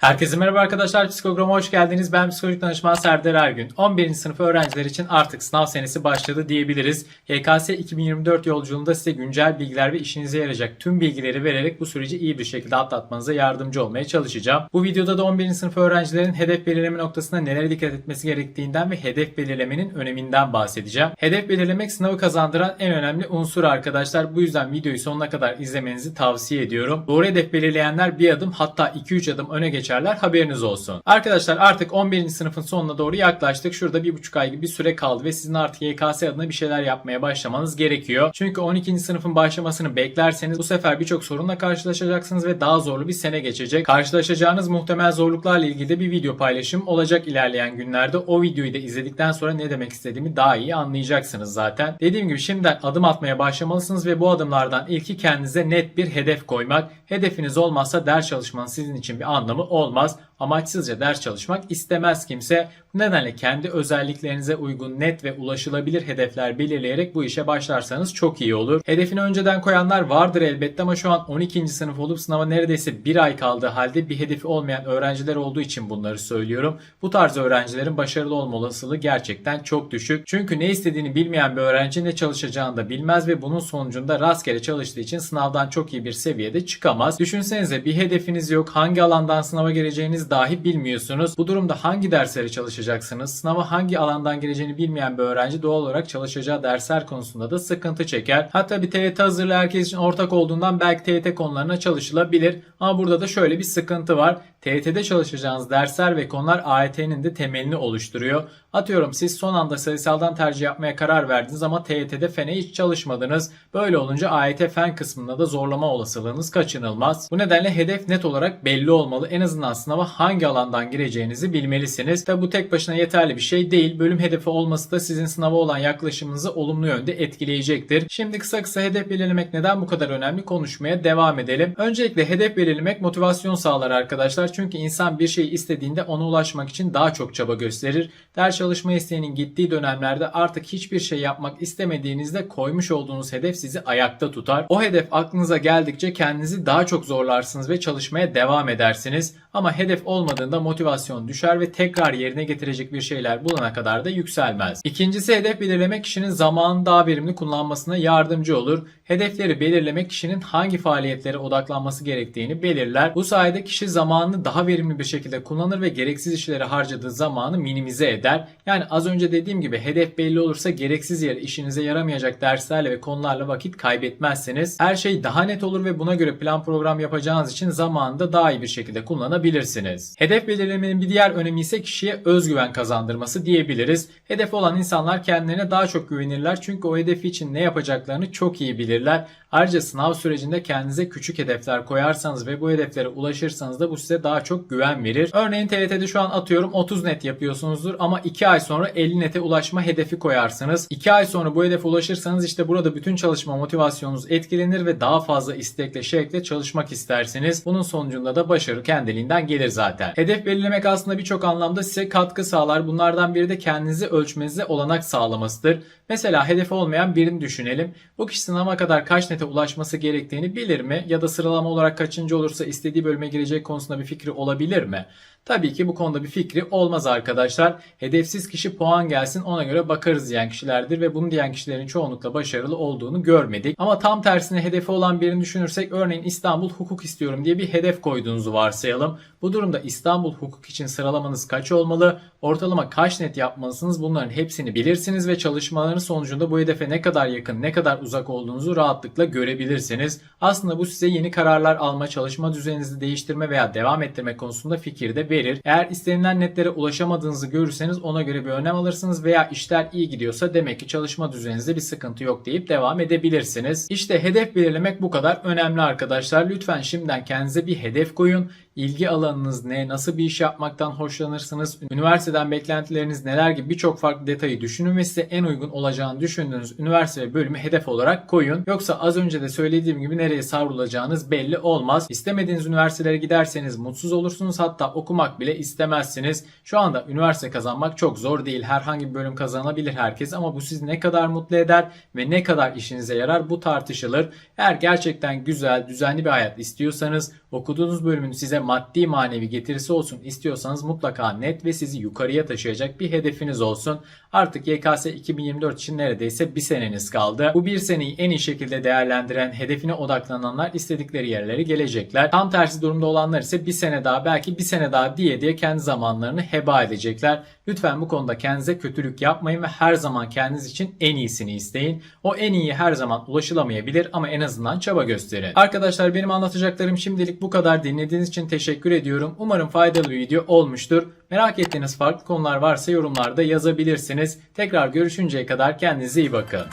Herkese merhaba arkadaşlar. Psikogram'a hoş geldiniz. Ben psikolojik danışman Serdar Ergün. 11. sınıf öğrenciler için artık sınav senesi başladı diyebiliriz. YKS 2024 yolculuğunda size güncel bilgiler ve işinize yarayacak tüm bilgileri vererek bu süreci iyi bir şekilde atlatmanıza yardımcı olmaya çalışacağım. Bu videoda da 11. sınıf öğrencilerin hedef belirleme noktasında nelere dikkat etmesi gerektiğinden ve hedef belirlemenin öneminden bahsedeceğim. Hedef belirlemek sınavı kazandıran en önemli unsur arkadaşlar. Bu yüzden videoyu sonuna kadar izlemenizi tavsiye ediyorum. Doğru hedef belirleyenler bir adım hatta 2-3 adım öne geçerler haberiniz olsun. Arkadaşlar artık 11. sınıfın sonuna doğru yaklaştık. Şurada bir buçuk ay gibi bir süre kaldı ve sizin artık YKS adına bir şeyler yapmaya başlamanız gerekiyor. Çünkü 12. sınıfın başlamasını beklerseniz bu sefer birçok sorunla karşılaşacaksınız ve daha zorlu bir sene geçecek. Karşılaşacağınız muhtemel zorluklarla ilgili de bir video paylaşım olacak ilerleyen günlerde. O videoyu da izledikten sonra ne demek istediğimi daha iyi anlayacaksınız zaten. Dediğim gibi şimdiden adım atmaya başlamalısınız ve bu adımlardan ilki kendinize net bir hedef koymak. Hedefiniz olmazsa ders çalışmanın sizin için bir anlamı olmaz olmaz. Amaçsızca ders çalışmak istemez kimse. Bu nedenle kendi özelliklerinize uygun net ve ulaşılabilir hedefler belirleyerek bu işe başlarsanız çok iyi olur. Hedefini önceden koyanlar vardır elbette ama şu an 12. sınıf olup sınava neredeyse bir ay kaldığı halde bir hedefi olmayan öğrenciler olduğu için bunları söylüyorum. Bu tarz öğrencilerin başarılı olma olasılığı gerçekten çok düşük. Çünkü ne istediğini bilmeyen bir öğrenci ne çalışacağını da bilmez ve bunun sonucunda rastgele çalıştığı için sınavdan çok iyi bir seviyede çıkamaz. Düşünsenize bir hedefiniz yok. Hangi alandan sınava gireceğiniz dahi bilmiyorsunuz. Bu durumda hangi dersleri çalışacaksınız? Sınava hangi alandan gireceğini bilmeyen bir öğrenci doğal olarak çalışacağı dersler konusunda da sıkıntı çeker. Hatta bir TYT hazırlığı herkes için ortak olduğundan belki TYT konularına çalışılabilir. Ama burada da şöyle bir sıkıntı var. TYT'de çalışacağınız dersler ve konular AYT'nin de temelini oluşturuyor. Atıyorum siz son anda sayısaldan tercih yapmaya karar verdiniz ama TYT'de fene hiç çalışmadınız. Böyle olunca AYT fen kısmında da zorlama olasılığınız kaçınılmaz. Bu nedenle hedef net olarak belli olmalı. En azından sınava hangi alandan gireceğinizi bilmelisiniz. Tabi bu tek başına yeterli bir şey değil. Bölüm hedefi olması da sizin sınava olan yaklaşımınızı olumlu yönde etkileyecektir. Şimdi kısa kısa hedef belirlemek neden bu kadar önemli konuşmaya devam edelim. Öncelikle hedef belirlemek motivasyon sağlar arkadaşlar. Çünkü insan bir şey istediğinde ona ulaşmak için daha çok çaba gösterir. Ders çalışma isteğinin gittiği dönemlerde artık hiçbir şey yapmak istemediğinizde koymuş olduğunuz hedef sizi ayakta tutar. O hedef aklınıza geldikçe kendinizi daha çok zorlarsınız ve çalışmaya devam edersiniz. Ama hedef olmadığında motivasyon düşer ve tekrar yerine getirecek bir şeyler bulana kadar da yükselmez. İkincisi hedef belirlemek kişinin zamanını daha verimli kullanmasına yardımcı olur. Hedefleri belirlemek kişinin hangi faaliyetlere odaklanması gerektiğini belirler. Bu sayede kişi zamanını daha verimli bir şekilde kullanır ve gereksiz işlere harcadığı zamanı minimize eder. Yani az önce dediğim gibi hedef belli olursa gereksiz yere işinize yaramayacak derslerle ve konularla vakit kaybetmezseniz her şey daha net olur ve buna göre plan program yapacağınız için zamanı da daha iyi bir şekilde kullanabilirsiniz. Hedef belirlemenin bir diğer önemi ise kişiye özgüven kazandırması diyebiliriz. Hedef olan insanlar kendilerine daha çok güvenirler çünkü o hedefi için ne yapacaklarını çok iyi bilirler. Ayrıca sınav sürecinde kendinize küçük hedefler koyarsanız ve bu hedeflere ulaşırsanız da bu size daha çok güven verir. Örneğin TYT'de şu an atıyorum 30 net yapıyorsunuzdur ama 2 ay sonra 50 nete ulaşma hedefi koyarsınız. 2 ay sonra bu hedefe ulaşırsanız işte burada bütün çalışma motivasyonunuz etkilenir ve daha fazla istekle şevkle çalışmak istersiniz. Bunun sonucunda da başarı kendiliğinden gelir zaten. Hedef belirlemek aslında birçok anlamda size katkı sağlar. Bunlardan biri de kendinizi ölçmenize olanak sağlamasıdır. Mesela hedefi olmayan birini düşünelim. Bu kişi sınava kadar kaç nete ulaşması gerektiğini bilir mi? Ya da sıralama olarak kaçıncı olursa istediği bölüme girecek konusunda bir fikri olabilir mi? Tabii ki bu konuda bir fikri olmaz arkadaşlar. Hedefsiz kişi puan gelsin ona göre bakarız diyen kişilerdir ve bunu diyen kişilerin çoğunlukla başarılı olduğunu görmedik. Ama tam tersine hedefi olan birini düşünürsek örneğin İstanbul hukuk istiyorum diye bir hedef koyduğunuzu varsayalım. Bu durumda İstanbul hukuk için sıralamanız kaç olmalı? Ortalama kaç net yapmalısınız? Bunların hepsini bilirsiniz ve çalışmaların sonucunda bu hedefe ne kadar yakın, ne kadar uzak olduğunuzu rahatlıkla görebilirsiniz. Aslında bu size yeni kararlar alma, çalışma düzeninizi değiştirme veya devam ettirme konusunda fikir de verir. Eğer istenilen netlere ulaşamadığınızı görürseniz ona göre bir önlem alırsınız veya işler iyi gidiyorsa demek ki çalışma düzeninizde bir sıkıntı yok deyip devam edebilirsiniz. İşte hedef belirlemek bu kadar önemli arkadaşlar. Lütfen şimdiden kendinize bir hedef koyun. İlgi alanınız ne, nasıl bir iş yapmaktan hoşlanırsınız, üniversiteden beklentileriniz neler gibi birçok farklı detayı düşünün ve size en uygun olacağını düşündüğünüz üniversite ve bölümü hedef olarak koyun. Yoksa az önce de söylediğim gibi nereye savrulacağınız belli olmaz. İstemediğiniz üniversitelere giderseniz mutsuz olursunuz hatta okumak bile istemezsiniz. Şu anda üniversite kazanmak çok zor değil. Herhangi bir bölüm kazanabilir herkes ama bu sizi ne kadar mutlu eder ve ne kadar işinize yarar bu tartışılır. Eğer gerçekten güzel, düzenli bir hayat istiyorsanız Okuduğunuz bölümün size maddi manevi getirisi olsun istiyorsanız mutlaka net ve sizi yukarıya taşıyacak bir hedefiniz olsun. Artık YKS 2024 için neredeyse bir seneniz kaldı. Bu bir seneyi en iyi şekilde değerlendiren, hedefine odaklananlar istedikleri yerlere gelecekler. Tam tersi durumda olanlar ise bir sene daha belki bir sene daha diye diye kendi zamanlarını heba edecekler. Lütfen bu konuda kendinize kötülük yapmayın ve her zaman kendiniz için en iyisini isteyin. O en iyi her zaman ulaşılamayabilir ama en azından çaba gösterin. Arkadaşlar benim anlatacaklarım şimdilik bu kadar. Dinlediğiniz için teşekkür ediyorum. Umarım faydalı bir video olmuştur. Merak ettiğiniz farklı konular varsa yorumlarda yazabilirsiniz. Tekrar görüşünceye kadar kendinize iyi bakın.